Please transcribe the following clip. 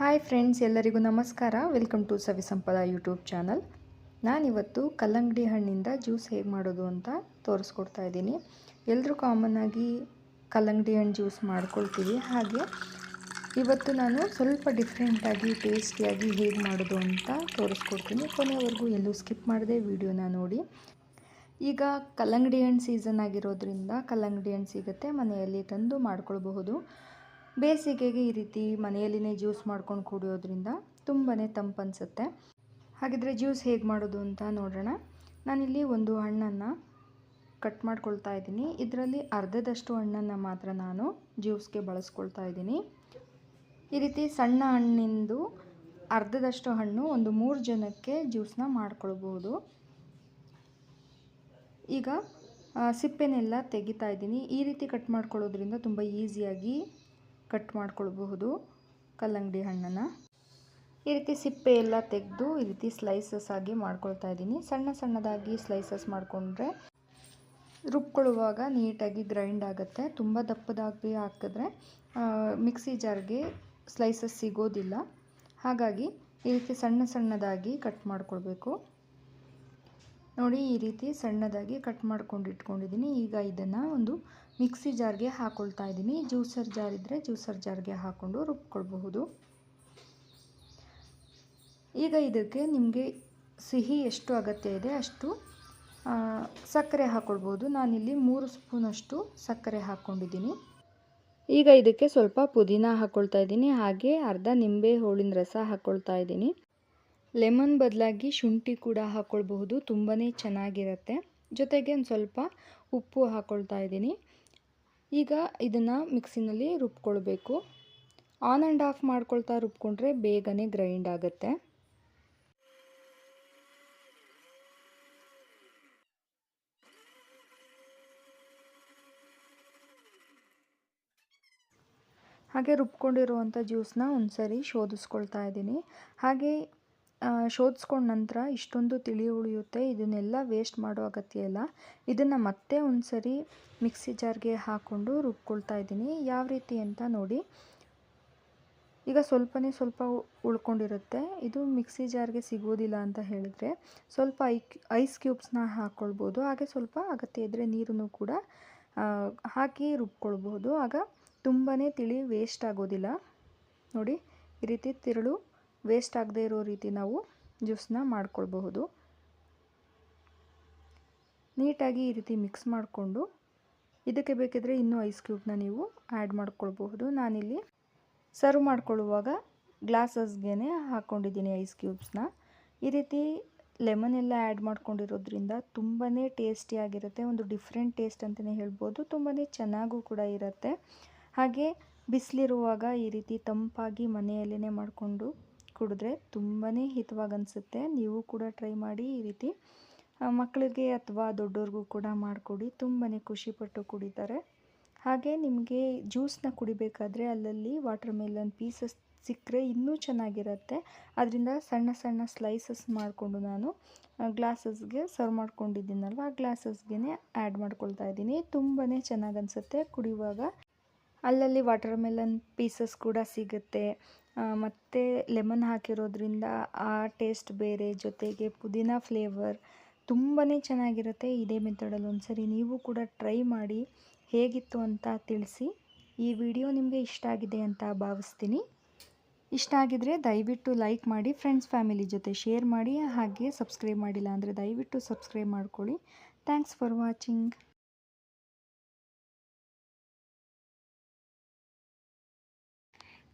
Hi friends, ಎಲ್ಲರಿಗೂ ನಮಸ್ಕಾರ. Welcome to Savi Sampada YouTube channel. ನಾನಿವತ್ತು ಕಲ್ಲಂಗಡಿ ಹಣ್ಣಿಂದ ಜ್ಯೂಸ್ ಹೇಗೆ ಮಾಡೋದು ಅಂತ ತೋರಿಸ್ಕೊಡ್ತಾ ಇದ್ದೀನಿ. ಎಲ್ಲರೂ ಕಾಮನ್ನಾಗಿ ಕಲ್ಲಂಗಡಿ ಹಣ್ಣು ಜ್ಯೂಸ್ ಮಾಡ್ಕೊಳ್ತೀವಿ. ಹಾಗೆ ಇವತ್ತು ನಾನು ಸ್ವಲ್ಪ ಡಿಫ್ರೆಂಟಾಗಿ ಟೇಸ್ಟಿಯಾಗಿ ಹೇಗೆ ಮಾಡೋದು ಅಂತ ತೋರಿಸ್ಕೊಡ್ತೀನಿ. ಕೊನೆವರೆಗೂ ಎಲ್ಲೂ ಸ್ಕಿಪ್ ಮಾಡದೆ ವಿಡಿಯೋನ ನೋಡಿ. ಈಗ ಕಲ್ಲಂಗಡಿ ಹಣ್ಣು ಸೀಸನ್ ಆಗಿರೋದ್ರಿಂದ ಕಲ್ಲಂಗಡಿ ಹಣ್ಣು ಸಿಗುತ್ತೆ, ಮನೆಯಲ್ಲಿ ತಂದು ಮಾಡ್ಕೊಳ್ಬಹುದು. ಬೇಸಿಗೆಗೆ ಈ ರೀತಿ ಮನೆಯಲ್ಲಿನೇ ಜ್ಯೂಸ್ ಮಾಡ್ಕೊಂಡು ಕುಡಿಯೋದ್ರಿಂದ ತುಂಬಾ ತಂಪನ್ಸುತ್ತೆ. ಹಾಗಿದ್ರೆ ಜ್ಯೂಸ್ ಹೇಗೆ ಮಾಡೋದು ಅಂತ ನೋಡೋಣ ನಾನಿಲ್ಲಿ ಒಂದು ಹಣ್ಣನ್ನು ಕಟ್ ಮಾಡ್ಕೊಳ್ತಾ ಇದ್ದೀನಿ. ಇದರಲ್ಲಿ ಅರ್ಧದಷ್ಟು ಹಣ್ಣನ್ನು ಮಾತ್ರ ನಾನು ಜ್ಯೂಸ್ಗೆ ಬಳಸ್ಕೊಳ್ತಾ ಇದ್ದೀನಿ. ಈ ರೀತಿ ಸಣ್ಣ ಹಣ್ಣಿಂದು ಅರ್ಧದಷ್ಟು ಹಣ್ಣು ಒಂದು ಮೂರು ಜನಕ್ಕೆ ಜ್ಯೂಸನ್ನ ಮಾಡ್ಕೊಳ್ಬೋದು. ಈಗ ಸಿಪ್ಪೆನೆಲ್ಲ ತೆಗಿತಾ ಇದ್ದೀನಿ. ಈ ರೀತಿ ಕಟ್ ಮಾಡ್ಕೊಳ್ಳೋದ್ರಿಂದ ತುಂಬ ಈಸಿಯಾಗಿ ಕಟ್ ಮಾಡ್ಕೊಳ್ಬಹುದು ಕಲ್ಲಂಗಡಿ ಹಣ್ಣನ್ನು. ಈ ರೀತಿ ಸಿಪ್ಪೆ ಎಲ್ಲ ತೆಗೆದು ಈ ರೀತಿ ಸ್ಲೈಸಸ್ ಆಗಿ ಮಾಡ್ಕೊಳ್ತಾ ಇದ್ದೀನಿ. ಸಣ್ಣ ಸಣ್ಣದಾಗಿ ಸ್ಲೈಸಸ್ ಮಾಡಿಕೊಂಡ್ರೆ ರುಬ್ಕೊಳ್ಳುವಾಗ ನೀಟಾಗಿ ಗ್ರೈಂಡ್ ಆಗುತ್ತೆ. ತುಂಬ ದಪ್ಪದಾಗಿ ಹಾಕಿದ್ರೆ ಮಿಕ್ಸಿ ಜಾರ್ಗೆ ಸ್ಲೈಸಸ್ ಸಿಗೋದಿಲ್ಲ. ಹಾಗಾಗಿ ಈ ರೀತಿ ಸಣ್ಣ ಸಣ್ಣದಾಗಿ ಕಟ್ ಮಾಡ್ಕೊಳ್ಬೇಕು. ನೋಡಿ ಈ ರೀತಿ ಸಣ್ಣದಾಗಿ ಕಟ್ ಮಾಡ್ಕೊಂಡು ಇಟ್ಕೊಂಡಿದ್ದೀನಿ. ಈಗ ಇದನ್ನು ಒಂದು ಮಿಕ್ಸಿ ಜಾರ್ಗೆ ಹಾಕ್ಕೊಳ್ತಾ ಇದ್ದೀನಿ. ಜ್ಯೂಸರ್ ಜಾರ್ ಇದ್ದರೆ ಜ್ಯೂಸರ್ ಜಾರ್ಗೆ ಹಾಕ್ಕೊಂಡು ರುಬ್ಕೊಳ್ಬಹುದು. ಈಗ ಇದಕ್ಕೆ ನಿಮಗೆ ಸಿಹಿ ಎಷ್ಟು ಅಗತ್ಯ ಇದೆ ಅಷ್ಟು ಸಕ್ಕರೆ ಹಾಕ್ಕೊಳ್ಬೋದು ನಾನಿಲ್ಲಿ ಮೂರು ಸ್ಪೂನಷ್ಟು ಸಕ್ಕರೆ ಹಾಕ್ಕೊಂಡಿದ್ದೀನಿ ಈಗ ಇದಕ್ಕೆ ಸ್ವಲ್ಪ ಪುದೀನ ಹಾಕ್ಕೊಳ್ತಾ ಇದ್ದೀನಿ. ಹಾಗೆ ಅರ್ಧ ನಿಂಬೆ ಹೋಳಿನ ರಸ ಹಾಕ್ಕೊಳ್ತಾ ಇದ್ದೀನಿ. ಲೆಮನ್ ಬದಲಾಗಿ ಶುಂಠಿ ಕೂಡ ಹಾಕ್ಕೊಳ್ಬಹುದು ತುಂಬಾ ಚೆನ್ನಾಗಿರುತ್ತೆ. ಜೊತೆಗೆ ಒಂದು ಸ್ವಲ್ಪ ಉಪ್ಪು ಹಾಕ್ಕೊಳ್ತಾ ಇದ್ದೀನಿ. ಈಗ ಇದನ್ನು ಮಿಕ್ಸಿನಲ್ಲಿ ರುಬ್ಕೊಳ್ಬೇಕು. ಆನ್ ಆ್ಯಂಡ್ ಆಫ್ ಮಾಡ್ಕೊಳ್ತಾ ರುಬ್ಕೊಂಡ್ರೆ ಬೇಗನೆ ಗ್ರೈಂಡ್ ಆಗುತ್ತೆ. ಹಾಗೆ ರುಬ್ಕೊಂಡಿರುವಂಥ ಜ್ಯೂಸನ್ನ ಒಂದು ಸರಿ ಶೋಧಿಸ್ಕೊಳ್ತಾ ಇದ್ದೀನಿ. ಹಾಗೆ ಶೋಧಿಸ್ಕೊಂಡ ನಂತರ ಇಷ್ಟೊಂದು ತಿಳಿ ಉಳಿಯುತ್ತೆ. ಇದನ್ನೆಲ್ಲ ವೇಸ್ಟ್ ಮಾಡೋ ಅಗತ್ಯ ಇಲ್ಲ. ಇದನ್ನು ಮತ್ತೆ ಒಂದು ಸರಿ ಮಿಕ್ಸಿ ಜಾರ್ಗೆ ಹಾಕ್ಕೊಂಡು ರುಬ್ಕೊಳ್ತಾ ಇದ್ದೀನಿ. ಯಾವ ರೀತಿ ಅಂತ ನೋಡಿ. ಈಗ ಸ್ವಲ್ಪನೇ ಸ್ವಲ್ಪ ಉಳ್ಕೊಂಡಿರುತ್ತೆ. ಇದು ಮಿಕ್ಸಿ ಜಾರ್ಗೆ ಸಿಗೋದಿಲ್ಲ ಅಂತ ಹೇಳಿದ್ರೆ ಸ್ವಲ್ಪ ಐಸ್ ಕ್ಯೂಬ್ಸ್ನ ಹಾಕ್ಕೊಳ್ಬೋದು ಹಾಗೆ ಸ್ವಲ್ಪ ಅಗತ್ಯ ಇದ್ದರೆ ನೀರನ್ನು ಕೂಡ ಹಾಕಿ ರುಬ್ಕೊಳ್ಬೋದು. ಆಗ ತುಂಬಾ ತಿಳಿ ವೇಸ್ಟ್ ಆಗೋದಿಲ್ಲ. ನೋಡಿ, ಈ ರೀತಿ ತಿರುಳು ವೇಸ್ಟ್ ಆಗದೆ ಇರೋ ರೀತಿ ನಾವು ಜ್ಯೂಸನ್ನ ಮಾಡ್ಕೊಳ್ಬಹುದು. ನೀಟಾಗಿ ಈ ರೀತಿ ಮಿಕ್ಸ್ ಮಾಡಿಕೊಂಡು ಇದಕ್ಕೆ ಬೇಕಿದ್ರೆ ಇನ್ನೂ ಐಸ್ ಕ್ಯೂಬ್ನ ನೀವು ಆ್ಯಡ್ ಮಾಡ್ಕೊಳ್ಬಹುದು. ನಾನಿಲ್ಲಿ ಸರ್ವ್ ಮಾಡ್ಕೊಳ್ಳುವಾಗ ಗ್ಲಾಸಸ್ಗೆ ಹಾಕ್ಕೊಂಡಿದ್ದೀನಿ ಐಸ್ ಕ್ಯೂಬ್ಸ್ನ ಈ ರೀತಿ ಲೆಮನ್ ಎಲ್ಲ ಆ್ಯಡ್ ಮಾಡ್ಕೊಂಡಿರೋದ್ರಿಂದ ತುಂಬಾ ಟೇಸ್ಟಿಯಾಗಿರುತ್ತೆ ಒಂದು ಡಿಫ್ರೆಂಟ್ ಟೇಸ್ಟ್ ಅಂತಲೇ ಹೇಳ್ಬೋದು ತುಂಬಾ ಚೆನ್ನಾಗೂ ಕೂಡ ಇರುತ್ತೆ. ಹಾಗೆ ಬಿಸಿಲಿರುವಾಗ ಈ ರೀತಿ ತಂಪಾಗಿ ಮನೆಯಲ್ಲೇ ಮಾಡಿಕೊಂಡು ಕುಡಿದ್ರೆ ತುಂಬಾ ಹಿತವಾಗಿ ಅನಿಸುತ್ತೆ ನೀವು ಕೂಡ ಟ್ರೈ ಮಾಡಿ ಈ ರೀತಿ. ಮಕ್ಕಳಿಗೆ ಅಥವಾ ದೊಡ್ಡವ್ರಿಗೂ ಕೂಡ ಮಾಡಿಕೊಡಿ. ತುಂಬಾ ಖುಷಿಪಟ್ಟು ಕುಡಿತಾರೆ. ಹಾಗೆ ನಿಮಗೆ ಜ್ಯೂಸನ್ನ ಕುಡಿಬೇಕಾದ್ರೆ ಅಲ್ಲಲ್ಲಿ ವಾಟರ್ ಮೆಲನ್ ಪೀಸಸ್ ಸಿಕ್ಕರೆ ಇನ್ನೂ ಚೆನ್ನಾಗಿರುತ್ತೆ. ಅದರಿಂದ ಸಣ್ಣ ಸಣ್ಣ ಸ್ಲೈಸಸ್ ಮಾಡಿಕೊಂಡು ನಾನು ಗ್ಲಾಸಸ್ಗೆ ಸರ್ವ್ ಮಾಡ್ಕೊಂಡಿದ್ದೀನಲ್ವ? ಆ ಗ್ಲಾಸಸ್ಗೆ ಆ್ಯಡ್ ಮಾಡ್ಕೊಳ್ತಾ ಇದ್ದೀನಿ. ತುಂಬಾ ಚೆನ್ನಾಗಿ ಅನಿಸುತ್ತೆ ಕುಡಿಯುವಾಗ. ಅಲ್ಲಲ್ಲಿ ವಾಟರ್ ಮೆಲನ್ ಪೀಸಸ್ ಕೂಡ ಸಿಗುತ್ತೆ. ಮತ್ತು ಲೆಮನ್ ಹಾಕಿರೋದ್ರಿಂದ ಆ ಟೇಸ್ಟ್ ಬೇರೆ, ಜೊತೆಗೆ ಪುದೀನ ಫ್ಲೇವರ್ ತುಂಬಾ ಚೆನ್ನಾಗಿರುತ್ತೆ ಇದೇ ಮೆಥಡಲ್ಲಿ ಒಂದ್ಸರಿ ನೀವು ಕೂಡ ಟ್ರೈ ಮಾಡಿ ಹೇಗಿತ್ತು ಅಂತ ತಿಳಿಸಿ. ಈ ವಿಡಿಯೋ ನಿಮಗೆ ಇಷ್ಟ ಆಗಿದೆ ಅಂತ ಭಾವಿಸ್ತೀನಿ. ಇಷ್ಟ ಆಗಿದರೆ ದಯವಿಟ್ಟು ಲೈಕ್ ಮಾಡಿ ಫ್ರೆಂಡ್ಸ್ ಫ್ಯಾಮಿಲಿ ಜೊತೆ ಶೇರ್ ಮಾಡಿ ಹಾಗೆ ಸಬ್ಸ್ಕ್ರೈಬ್ ಮಾಡಿಲ್ಲ ಅಂದರೆ ದಯವಿಟ್ಟು ಸಬ್ಸ್ಕ್ರೈಬ್ ಮಾಡ್ಕೊಳ್ಳಿ. Thanks for watching